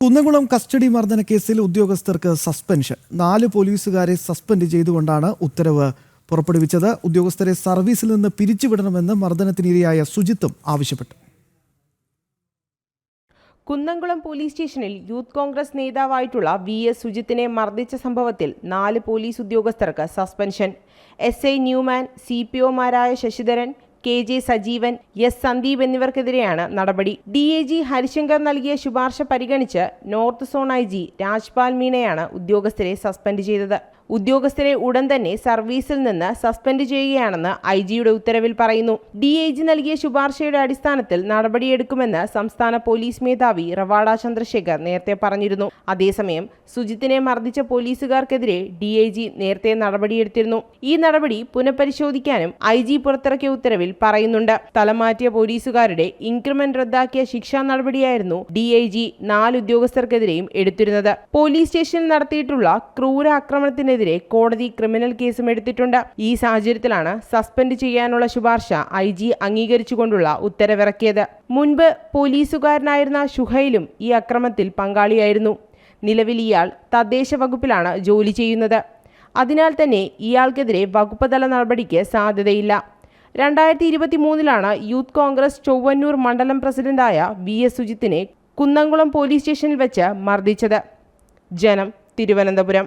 Kunnamkulam custody മർദ്ദന കേസിൽ ഉദ്യോഗസ്ഥർക്ക് suspension. നാല് പോലീസുകാരെ സസ്പെൻഡ് ചെയ്തുകൊണ്ടാണ് ഉത്തരവ് പുറപ്പെടുവിച്ചത്. ഉദ്യോഗസ്ഥരെ സർവീസിൽ നിന്ന് പിരിച്ചുവിടണമെന്ന് മർദ്ദനത്തിനിരയായ സുജിത്തും ആവശ്യപ്പെട്ടു. കുന്നംകുളം പോലീസ് സ്റ്റേഷനിൽ യൂത്ത് കോൺഗ്രസ് നേതാവായിട്ടുള്ള വി എസ് സുജിത്തിനെ മർദ്ദിച്ച സംഭവത്തിൽ നാല് പോലീസ് ഉദ്യോഗസ്ഥർക്ക് suspension. S I Newman C P ഒമാരായ Sasidharan K J Sajeevan S Sandeep എന്നിവർക്കെതിരെയാണ് നടപടി. ഡി എ ജി ഹരിശങ്കർ നൽകിയ ശുപാർശ പരിഗണിച്ച് north zone I G Rajpal മീണയാണ് ഉദ്യോഗസ്ഥരെ സസ്പെൻഡ് ചെയ്തത്. ഉദ്യോഗസ്ഥരെ ഉടൻ തന്നെ സർവീസിൽ നിന്ന് സസ്പെൻഡ് ചെയ്യുകയാണെന്ന് ഐ ജിയുടെ ഉത്തരവിൽ പറയുന്നു. ഡി ഐ ജി നൽകിയ ശുപാർശയുടെ അടിസ്ഥാനത്തിൽ നടപടിയെടുക്കുമെന്ന് സംസ്ഥാന പോലീസ് മേധാവി റവാഡ ചന്ദ്രശേഖർ നേരത്തെ പറഞ്ഞിരുന്നു. അതേസമയം സുജിത്തിനെ മർദ്ദിച്ച പോലീസുകാർക്കെതിരെ ഡി ഐ ജി നേരത്തെ നടപടിയെടുത്തിരുന്നു. ഈ നടപടി പുനഃപരിശോധിക്കാനും ഐ ജി പുറത്തിറക്കിയ ഉത്തരവിൽ പറയുന്നുണ്ട്. സ്ഥലമാറ്റിയ പോലീസുകാരുടെ ഇൻക്രിമെന്റ് റദ്ദാക്കിയ ശിക്ഷാ നടപടിയായിരുന്നു ഡി ഐ ജി നാല് ഉദ്യോഗസ്ഥർക്കെതിരെയും എടുത്തിരുന്നത്. പോലീസ് സ്റ്റേഷനിൽ നടത്തിയിട്ടുള്ള ക്രൂര ആക്രമണത്തിനെതിരെ കോടതി ക്രിമിനൽ കേസും എടുത്തിട്ടുണ്ട്. ഈ സാഹചര്യത്തിലാണ് സസ്പെൻഡ് ചെയ്യാനുള്ള ശുപാർശ ഐ ജി അംഗീകരിച്ചുകൊണ്ടുള്ള ഉത്തരവിറക്കിയത്. മുൻപ് പോലീസുകാരനായിരുന്ന ഷുഹൈലും ഈ അക്രമത്തിൽ പങ്കാളിയായിരുന്നു. നിലവിൽ ഇയാൾ തദ്ദേശ വകുപ്പിലാണ് ജോലി ചെയ്യുന്നത്. അതിനാൽ തന്നെ ഇയാൾക്കെതിരെ വകുപ്പ് തല നടപടിക്ക് സാധ്യതയില്ല. രണ്ടായിരത്തി ഇരുപത്തി മൂന്നിലാണ് യൂത്ത് കോൺഗ്രസ് ചൊവ്വന്നൂർ മണ്ഡലം പ്രസിഡന്റായ വി എസ് സുജിത്തിനെ കുന്നംകുളം പോലീസ് സ്റ്റേഷനിൽ വെച്ച് മർദ്ദിച്ചത്. ജനം തിരുവനന്തപുരം.